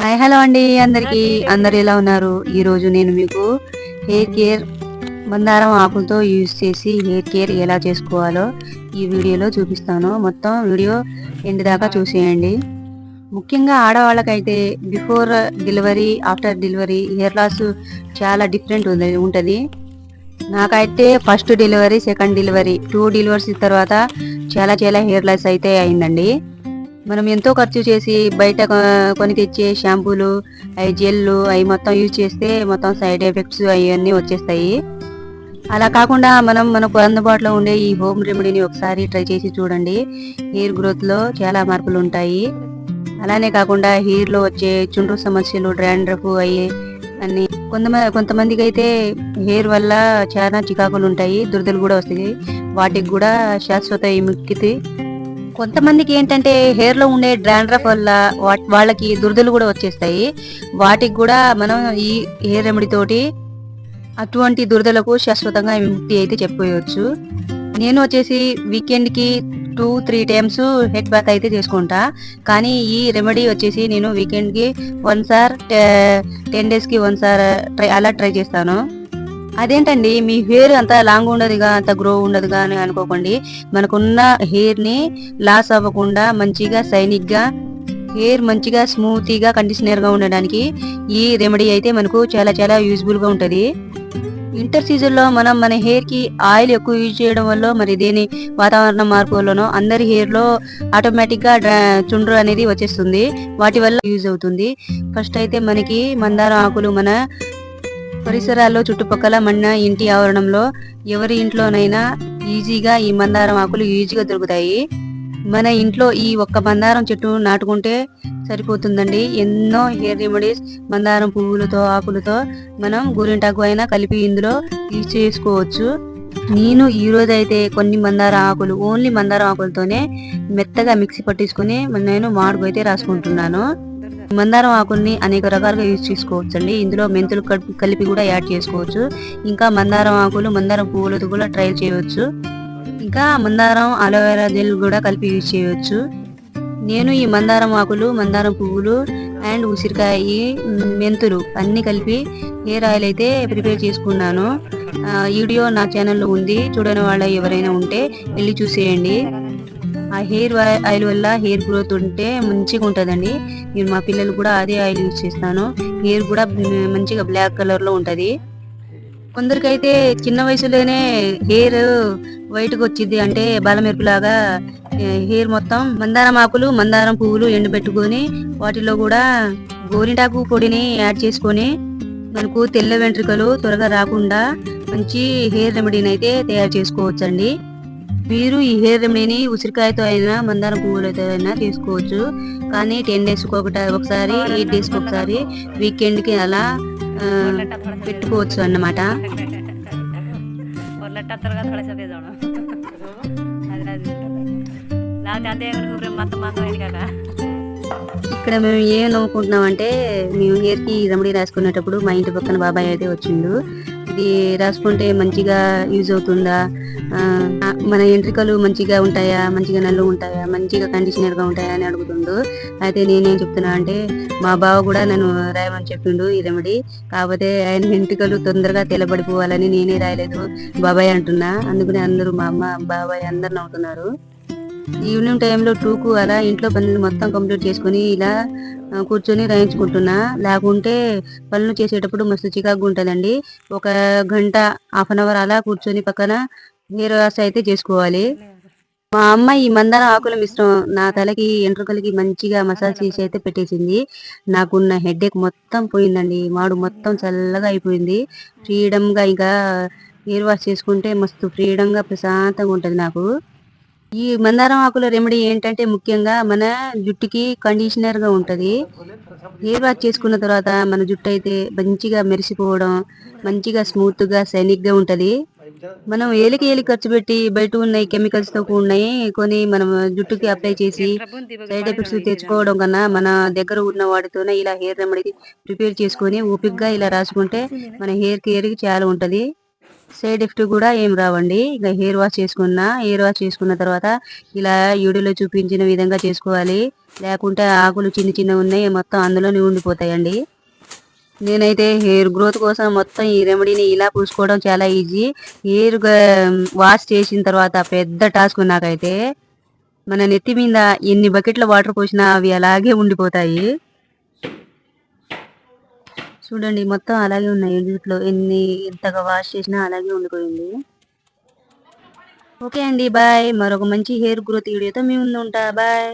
Hi hello అండి అందరికి. అందరు ఎలా ఉన్నారు? ఈ రోజు నేను మీకు హెయిర్ కేర్ మందారం ఆకులతో యూజ్ చేసి హెయిర్ కేర్ ఎలా చేసుకోవాలో ఈ వీడియోలో చూపిస్తాను. మొత్తం వీడియో ఎండ్ దాకా చూసేయండి. ముఖ్యంగా ఆడవాళ్ళకైతే before delivery after delivery hair loss చాలా డిఫరెంట్ ఉంది ఉంటుంది. నాకైతే first delivery second delivery two deliveries తర్వాత చాలా చాలా హెయిర్ లాస్ అయితే అయిందండి. మనం ఎంతో ఖర్చు చేసి బయట కొ- కొని తెచ్చే షాంపూలు అవి జెల్లు అవి మొత్తం యూజ్ చేస్తే మొత్తం సైడ్ ఎఫెక్ట్స్ అవన్నీ వచ్చేస్తాయి. అలా కాకుండా మనం మనకు అందుబాటులో ఉండే ఈ హోమ్ రెమెడీని ఒకసారి ట్రై చేసి చూడండి. హెయిర్ గ్రోత్లో చాలా మార్పులు ఉంటాయి. అలానే కాకుండా హెయిర్లో వచ్చే చుండ్రు సమస్యలు డ్రాండ్రఫ్ అయ్యి అన్ని కొంతమంది కొంతమందికి అయితే హెయిర్ వల్ల చాలా చికాకులు ఉంటాయి దురదలు కూడా వస్తాయి. వాటికి కూడా శాశ్వత విముక్తి కొంతమందికి ఏంటంటే హెయిర్లో ఉండే డ్రాండ్రఫ్ వల్ల వా- వాళ్ళకి దురదలు కూడా వచ్చేస్తాయి. వాటికి కూడా మనం ఈ హెయిర్ రెమెడీ తోటి అటువంటి దురదలకు శాశ్వతంగా విముక్తి అయితే చెప్పుకోవచ్చు నేను వచ్చేసి వీకెండ్కి two three times head bath అయితే చేసుకుంటా. కానీ ఈ రెమెడీ వచ్చేసి నేను వీకెండ్కి వన్ సార్ టెన్ డేస్కి వన్ సార్ ట్రై అలా ట్రై చేస్తాను. అదేంటండి మీ హెయిర్ అంత లాంగ్ ఉండదుగా అంత గ్రో ఉండదుగా అని అనుకోకండి. మనకున్న హెయిర్ని లాస్ అవ్వకుండా మంచిగా సైనిక్గా హెయిర్ మంచిగా స్మూతీగా కండిషనర్గా ఉండడానికి ఈ రెమెడీ అయితే మనకు చాలా చాలా యూజ్ఫుల్గా ఉంటది. వింటర్ సీజన్లో మనం మన హెయిర్కి ఆయిల్ ఎక్కువ యూజ్ చేయడం వల్ల మరి దేని వాతావరణ మార్పు అందరి హెయిర్లో ఆటోమేటిక్గా చుండ్రు అనేది వచ్చేస్తుంది. వాటి వల్ల యూజ్ అవుతుంది. ఫస్ట్ అయితే మనకి మందారం ఆకులు మన పరిసరాల్లో చుట్టుపక్కల మన ఇంటి ఆవరణంలో ఎవరి ఇంట్లోనైనా ఈజీగా ఈ మందారం ఆకులు ఈజీగా దొరుకుతాయి. మన ఇంట్లో ఈ ఒక్క మందారం చెట్టు నాటుకుంటే సరిపోతుందండి. ఎన్నో హెయిర్ రెమెడీస్ మందారం పువ్వులతో ఆకులతో మనం గోరింటాకు అయినా కలిపి ఇందులో యూజ్ చేసుకోవచ్చు. నేను ఈ రోజు అయితే కొన్ని మందారం ఆకులు ఓన్లీ మందారం ఆకులతోనే మెత్తగా మిక్సీ పట్టించుకొని నేను మాడుకు అయితే రాసుకుంటున్నాను. మందారం ఆకుల్ని అనేక రకాలుగా యూజ్ చేసుకోవచ్చు అండి ఇందులో మెంతులు కలిపి కలిపి కూడా యాడ్ చేసుకోవచ్చు. ఇంకా మందారం ఆకులు మందారం పువ్వులతో కూడా ట్రై చేయవచ్చు. ఇంకా మందారం అలోవెరా జెల్ కూడా కలిపి యూజ్ చేయవచ్చు. నేను ఈ మందారం ఆకులు మందారం పువ్వులు అండ్ ఉసిరికాయ మెంతులు అన్ని కలిపి హెయిర్ ఆయిల్ అయితే ప్రిపేర్ చేసుకున్నాను. వీడియో నా ఛానల్లో ఉంది. చూడని వాళ్ళ ఎవరైనా ఉంటే వెళ్ళి చూసేయండి. ఆ హెయిర్ ఆయిల్ వల్ల హెయిర్ గ్రోత్ ఉంటే మంచిగా ఉంటుందండి. నేను మా పిల్లలు కూడా అదే ఆయిల్ యూజ్ చేస్తాను. హెయిర్ కూడా మంచిగా బ్లాక్ కలర్లో కొందరికైతే చిన్న వయసులోనే హెయిర్ వైట్కి వచ్చింది అంటే బాలమెరుపులాగా హెయిర్ మొత్తం మందారం ఆకులు మందారం పువ్వులు ఎండబెట్టుకొని వాటిలో కూడా గోరింటాకు పొడిని యాడ్ చేసుకొని మనకు తెల్ల వెంట్రుకలు త్వరగా రాకుండా మంచి హెయిర్ రెమెడీని అయితే తయారు చేసుకోవచ్చండి. మీరు ఈ హెయిర్ రెమెడీని ఉసిరికాయతో అయినా మందారం పువ్వులతో అయినా తీసుకోవచ్చు. కానీ టెన్ డేస్కి ఒకటి ఒకసారి ఎయిట్ డేస్కి ఒకసారి వీకెండ్కి అలా పెట్టుకోవచ్చు అన్నమాట. ఇక్కడ మేము ఏం నవ్వుకుంటున్నాం అంటే మేము హెయిర్కి రమడి రాసుకునేటప్పుడు మా ఇంటి పక్కన బాబాయ్ అయితే వచ్చిండు. ఇది రాసుకుంటే మంచిగా యూజ్ అవుతుందా? ఆ, మన ఎంట్రికలు మంచిగా ఉంటాయా? మంచిగా నల్లు ఉంటాయా? మంచిగా కండిషనర్గా ఉంటాయా అని అడుగుతుండు. అయితే నేనేం చెప్తున్నా అంటే మా బావ కూడా నన్ను రాయమని చెప్పిండు ఈ రెమెడీ కాకపోతే ఆయన ఎంట్రికలు తొందరగా తెల్లబడిపోవాలని నేనే రాయలేదు. బాబాయ్ అంటున్నా. అందుకని అందరూ మా అమ్మ బాబాయ్ అందరు నవ్వుతున్నారు. ఈవినింగ్ టైంలో టూకు అలా ఇంట్లో పనులు మొత్తం కంప్లీట్ చేసుకుని ఇలా కూర్చొని రాయించుకుంటున్నా. లేకుంటే పనులు చేసేటప్పుడు మస్తు చికాకు ఉంటుందండి. ఒక గంట హాఫ్ అన్ అవర్ అలా కూర్చొని పక్కన హెయిర్ వాష్ అయితే చేసుకోవాలి. మా అమ్మ ఈ మందార ఆకుల మిశ్రమం నా తలకి ఎంట్రుకలకి మంచిగా మసాజ్ చేసి అయితే పెట్టేసింది. నాకున్న హెడేక్ మొత్తం పోయిందండి. మాడు మొత్తం చల్లగా అయిపోయింది. ఫ్రీడమ్గా ఇంకా హెయిర్ వాష్ చేసుకుంటే మస్తు ఫ్రీడమ్గా ప్రశాంతంగా ఉంటుంది నాకు. ఈ మందారం ఆకుల రెమెడీ ఏంటంటే ముఖ్యంగా మన జుట్టుకి కండిషనర్గా ఉంటది. హెయిర్ వాష్ చేసుకున్న తర్వాత మన జుట్టు అయితే మంచిగా మెరిసిపోవడం మంచిగా స్మూత్గా సైనిక్గా ఉంటది. మనం ఏలికి ఏలి ఖర్చు పెట్టి బయట ఉన్నాయి కెమికల్స్తో ఉన్నాయి కొని మనం జుట్టుకి అప్లై చేసి సైడ్ ఎఫెక్ట్స్ తెచ్చుకోవడం కన్నా మన దగ్గర ఉన్న వాటితోనే ఇలా హెయిర్ రెమెడీ ప్రిపేర్ చేసుకొని ఓపిక్గా ఇలా రాసుకుంటే మన హెయిర్ కేర్ చాలా ఉంటది. సైడ్ ఎఫెక్ట్ కూడా ఏం రావండి. ఇక హెయిర్ వాష్ చేసుకున్న హెయిర్ వాష్ చేసుకున్న తర్వాత ఇలా వీడియోలో చూపించిన విధంగా చేసుకోవాలి. లేకుంటే ఆకులు చిన్న చిన్న ఉన్నాయి మొత్తం అందులోనే ఉండిపోతాయండి. నేనైతే హెయిర్ గ్రోత్ కోసం మొత్తం ఈ రెమెడీని ఇలా పూసుకోవడం చాలా ఈజీ. హెయిర్ వాష్ చేసిన తర్వాత పెద్ద టాస్క్ నాకైతే. మన నెత్తి మీద ఎన్ని బకెట్ల వాటర్ పోసినా అవి అలాగే ఉండిపోతాయి. చూడండి మొత్తం అలాగే ఉన్నాయి జుట్లో ఎన్ని ఎంతగా వాష్ చేసినా అలాగే ఉండిపోయింది. ఓకే అండి బాయ్. మరొక మంచి హెయిర్ గ్రోత్ వీడియోతో మేము ఉంటా బాయ్.